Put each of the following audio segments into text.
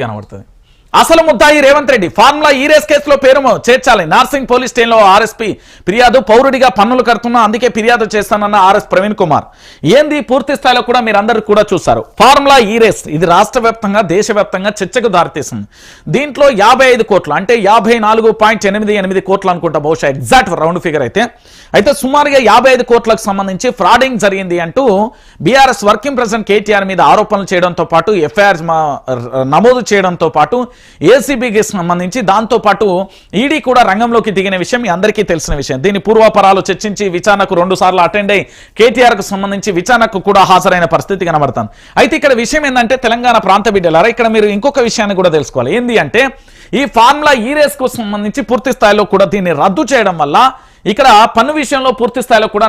కనబడుతుంది. అసలు ముద్దాయి Revanth Reddy formula E race కేసులో పేరు చేర్చాలి. నార్సింగ్ పోలీస్ స్టేషన్లో ఆర్ఎస్పీ ఫిర్యాదు పౌరుడిగా పన్నులు కడుతున్నా అందుకే ఫిర్యాదు చేస్తానన్న ఆర్ఎస్ ప్రవీణ్ కుమార్. ఏంది? పూర్తి స్థాయిలో కూడా మీరు కూడా చూస్తారు ఫార్ములా ఈ రేస్ ఇది రాష్ట్ర వ్యాప్తంగా దేశవ్యాప్తంగా చర్చకు దారితీస్తుంది దీంట్లో యాభై ఐదు కోట్లు అంటే యాభై నాలుగు పాయింట్ ఎనిమిది ఎనిమిది కోట్లు అనుకుంటా బహుశా ఎగ్జాక్ట్ రౌండ్ ఫిగర్ అయితే. అయితే సుమారుగా యాభై ఐదు కోట్లకు సంబంధించి ఫ్రాడింగ్ జరిగింది అంటూ బీఆర్ఎస్ వర్కింగ్ ప్రెసిడెంట్ కేటీఆర్ మీద ఆరోపణలు చేయడంతో పాటు ఎఫ్ఐఆర్ నమోదు చేయడంతో పాటు ఏసీబీకి సంబంధించి దాంతో పాటు ఈడీ కూడా రంగంలోకి దిగిన విషయం మీ అందరికీ తెలిసిన విషయం. దీని పూర్వాపరాలు చర్చించి విచారణకు రెండు సార్లు అటెండ్ అయ్యి కేటీఆర్కు సంబంధించి విచారణకు కూడా హాజరైన పరిస్థితి కనబడతాను అయితే ఇక్కడ విషయం ఏంటంటే తెలంగాణ ప్రాంత బిడ్డలారా ఇక్కడ మీరు ఇంకొక విషయాన్ని కూడా తెలుసుకోవాలి. ఏంది అంటే ఈ ఫార్ములా ఈ రేస్కు సంబంధించి పూర్తి స్థాయిలో కూడా దీన్ని రద్దు చేయడం వల్ల ఇక్కడ పన్ను విషయంలో పూర్తి స్థాయిలో కూడా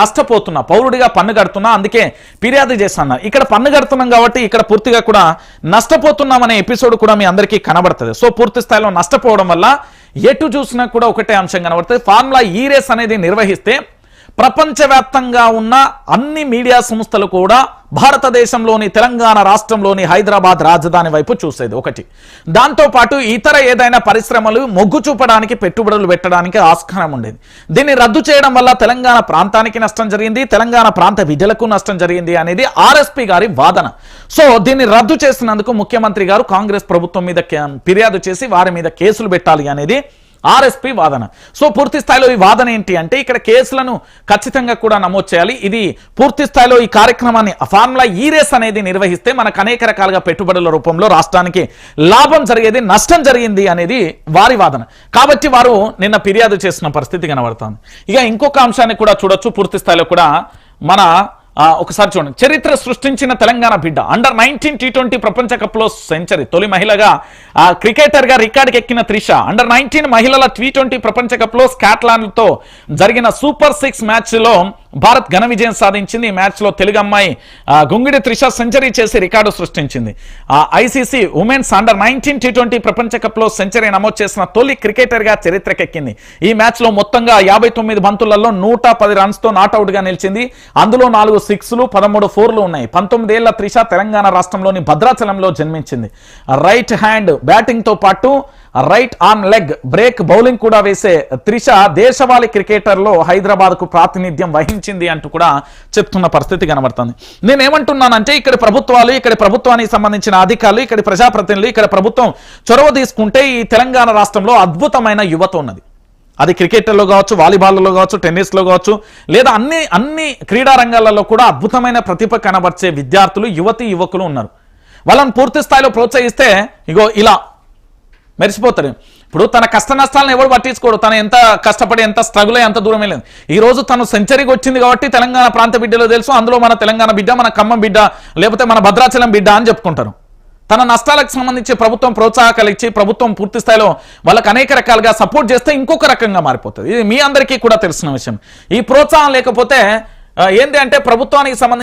నష్టపోతున్నా పౌరుడిగా పన్ను కడుతున్నా అందుకే ఫిర్యాదు చేస్తాను ఇక్కడ పన్ను కడుతున్నాం కాబట్టి ఇక్కడ పూర్తిగా కూడా నష్టపోతున్నాం అనే ఎపిసోడ్ కూడా మీ అందరికీ కనబడుతుంది. సో పూర్తి స్థాయిలో నష్టపోవడం వల్ల ఎటు చూసినా కూడా ఒకటే అంశం కనబడుతుంది. ఫార్ములా ఈ రేస్ అనేది నిర్వహిస్తే ప్రపంచవ్యాప్తంగా ఉన్న అన్ని మీడియా సంస్థలు కూడా భారతదేశంలోని తెలంగాణ రాష్ట్రంలోని హైదరాబాద్ రాజధాని వైపు చూసేది ఒకటి. దాంతోపాటు ఇతర ఏదైనా పరిశ్రమలు మొగ్గు చూపడానికి పెట్టుబడులు పెట్టడానికి ఆస్కారం ఉండేది. దీన్ని రద్దు చేయడం వల్ల తెలంగాణ ప్రాంతానికి నష్టం జరిగింది తెలంగాణ ప్రాంత విధులకు నష్టం జరిగింది అనేది ఆర్ఎస్పీ గారి వాదన. సో దీన్ని రద్దు చేసినందుకు ముఖ్యమంత్రి గారు కాంగ్రెస్ ప్రభుత్వం మీద ఫిర్యాదు చేసి వారి మీద కేసులు పెట్టాలి అనేది ఆర్ఎస్పీ వాదన. సో పూర్తి స్థాయిలో ఈ వాదన ఏంటి అంటే ఇక్కడ కేసులను ఖచ్చితంగా కూడా నమోదు చేయాలి. ఇది పూర్తి స్థాయిలో ఈ కార్యక్రమాన్ని ఫార్ములా ఈ రేస్ అనేది నిర్వహిస్తే మనకు అనేక రకాలుగా పెట్టుబడుల రూపంలో రాష్ట్రానికి లాభం జరిగేది నష్టం జరిగింది అనేది వారి వాదన. కాబట్టి వారు నిన్న ఫిర్యాదు చేసిన పరిస్థితి కనబడుతుంది. ఇక ఇంకొక అంశాన్ని కూడా చూడొచ్చు. పూర్తి స్థాయిలో కూడా మన ఒకసారి చూడండి. చరిత్ర సృష్టించిన తెలంగాణ బిడ్డ. అండర్ నైన్టీన్ టీ ట్వంటీ ప్రపంచ కప్లో సెంచరీ. తొలి మహిళగా ఆ, క్రికెటర్గా రికార్డుకి ఎక్కిన త్రిష. అండర్ నైన్టీన్ మహిళల టీ ట్వంటీ ప్రపంచ కప్లో స్కాట్లాండ్తో జరిగిన సూపర్ సిక్స్ మ్యాచ్లో భారత్ ఘన విజయం సాధించింది. ఈ మ్యాచ్లో తెలుగు అమ్మాయి గుంగిడి త్రిష సెంచరీ చేసి రికార్డు సృష్టించింది. ఆ ICC women's under nineteen T twenty ప్రపంచ కప్లో సెంచరీ నమోదు చేసిన తొలి క్రికెటర్గా చరిత్రకెక్కింది. ఈ మ్యాచ్లో మొత్తంగా యాభై తొమ్మిది బంతులలో నూట పది రన్స్తో నిలిచింది. అందులో నాలుగు సిక్స్లు పదమూడు ఫోర్లు ఉన్నాయి. పంతొమ్మిదేళ్ళ త్రిష తెలంగాణ రాష్ట్రంలోని భద్రాచలంలో జన్మించింది. రైట్ హ్యాండ్ బ్యాటింగ్తో పాటు right arm leg break bowling కూడా వేసే త్రిష దేశవాళి క్రికెటర్లో హైదరాబాద్కు ప్రాతినిధ్యం వహించింది. అంటూ కూడా చెప్తున్న పరిస్థితి కనబడుతుంది. నేను ఏమంటున్నానంటే ఇక్కడ ప్రభుత్వాలు ఇక్కడ ప్రభుత్వానికి సంబంధించిన అధికారులు ఇక్కడ ప్రజాప్రతినిధులు ఇక్కడ ప్రభుత్వం చొరవ తీసుకుంటే ఈ తెలంగాణ రాష్ట్రంలో అద్భుతమైన యువత ఉన్నది. అది క్రికెట్లో కావచ్చు వాలీబాల్లో కావచ్చు టెన్నిస్లో కావచ్చు లేదా అన్ని అన్ని క్రీడా రంగాలలో కూడా అద్భుతమైన ప్రతిభ కనబర్చే విద్యార్థులు యువతి యువకులు ఉన్నారు. వాళ్ళని పూర్తి స్థాయిలో ప్రోత్సహిస్తే ఇగో ఇలా మెరిసిపోతారు ఇప్పుడు తన కష్ట నష్టాలను ఎవడు పట్టించుకోడు. తను ఎంత కష్టపడి ఎంత స్ట్రగుల్ అయ్యి ఎంత దూరం వెళ్ళింది ఈ రోజు తను సెంచరీకి వచ్చింది కాబట్టి తెలంగాణ ప్రాంత బిడ్డలో తెలుసు అందులో మన తెలంగాణ బిడ్డ మన ఖమ్మం బిడ్డ లేకపోతే మన భద్రాచలం బిడ్డ అని చెప్పుకుంటారు. తన నష్టాలకు సంబంధించి ప్రభుత్వం ప్రోత్సాహకాలు ఇచ్చి ప్రభుత్వం పూర్తి స్థాయిలో వాళ్ళకి అనేక రకాలుగా సపోర్ట్ చేస్తే ఇంకొక రకంగా మారిపోతుంది. ఇది మీ అందరికీ కూడా తెలిసిన విషయం. ఈ ప్రోత్సాహం లేకపోతే ఏంటి అంటే ప్రభుత్వానికి సంబంధించి